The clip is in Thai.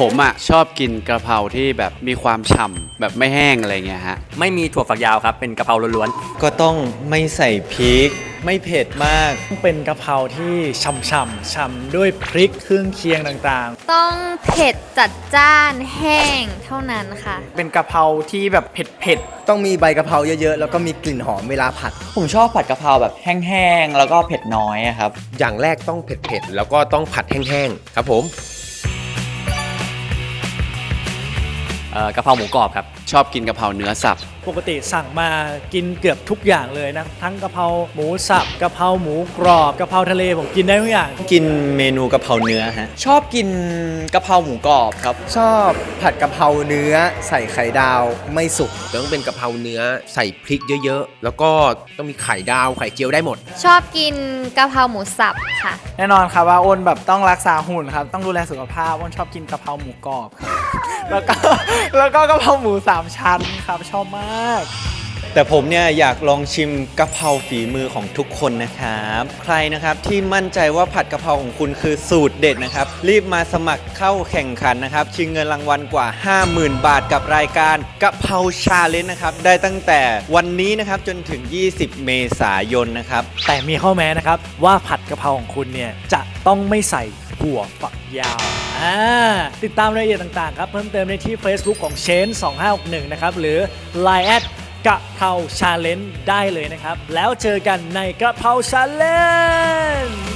ผมอะชอบกินกระเพราที่แบบมีความฉ่ำแบบไม่แห้งอะไรเงี้ยฮะ ไม่มีถั่วฝักยาวครับ เป็นกะเพราล้วนก็ต้องไม่ใส่พริก ไม่เผ็ดมากต้องเป็นกะเพราที่ฉ่ำๆฉ่ำด้วยพริกเครื่องเคียงต่างต้องเผ็ดจัดจ้านแห้งเท่านั้นค่ะเป็นกะเพราที่แบบเผ็ดต้องมีใบกะเพราเยอะๆ แล้วก็มีกลิ่นหอมเวลาผัด ผมชอบผัดกะเพราแบบแห้งๆ แล้วก็เผ็ดน้อยอะครับ อย่างแรกต้องเผ็ดๆ แล้วก็ต้องผัดแห้งๆ ครับผม กะเพราหมูกรอบครับ ชอบกินกะเพราเนื้อสับๆปกติสั่งมากินเกือบทุกอย่างเลยนะ ทั้งกะเพราหมูสับกะเพราหมูกรอบกะเพราทะเลผมกินได้ทุกอย่าง กินเมนูกะเพราเนื้อฮะ ชอบกินกะเพราหมูกรอบครับ ชอบผัดกะเพราเนื้อใส่ไข่ดาวไม่สุกต้องเป็นกะเพราเนื้อใส่พริกเยอะๆ แล้วก็ต้องมีไข่ดาวไข่เจียวได้หมด ชอบกินกะเพราหมูสับค่ะๆแน่นอนครับว่าอ้นแบบต้องรักษาหุ่นครับ ต้องดูแลสุขภาพอ้นชอบกินกะเพราหมูกรอบครับแล้วก็ แล้วก็กะเพราหมูสามชั้นครับชอบมาก แต่ผมเนี่ยอยากลองชิมกะเพราฝีมือของทุกคนนะครับ ใครนะครับที่มั่นใจว่าผัดกะเพราของคุณคือสูตรเด็ดนะครับ รีบมาสมัครเข้าแข่งขันนะครับ ชิงเงินรางวัลกว่า 50,000 บาทกับรายการกะเพราชาเลนจ์นะครับ ได้ตั้งแต่วันนี้นะครับจนถึง 20 เมษายนนะครับ แต่มีข้อแม้นะครับว่าผัดกะเพราของคุณเนี่ยจะต้องไม่ใส่ ถั่วฝักยาวอ่าติดตามรายละเอียดต่างๆครับ เพิ่มเติมได้ที่ Facebook ของเชน2561 นะครับ หรือ Line แอดกะเพราชาเลนจ์ได้เลยนะครับ แล้วเจอกันในกะเพราชาเลน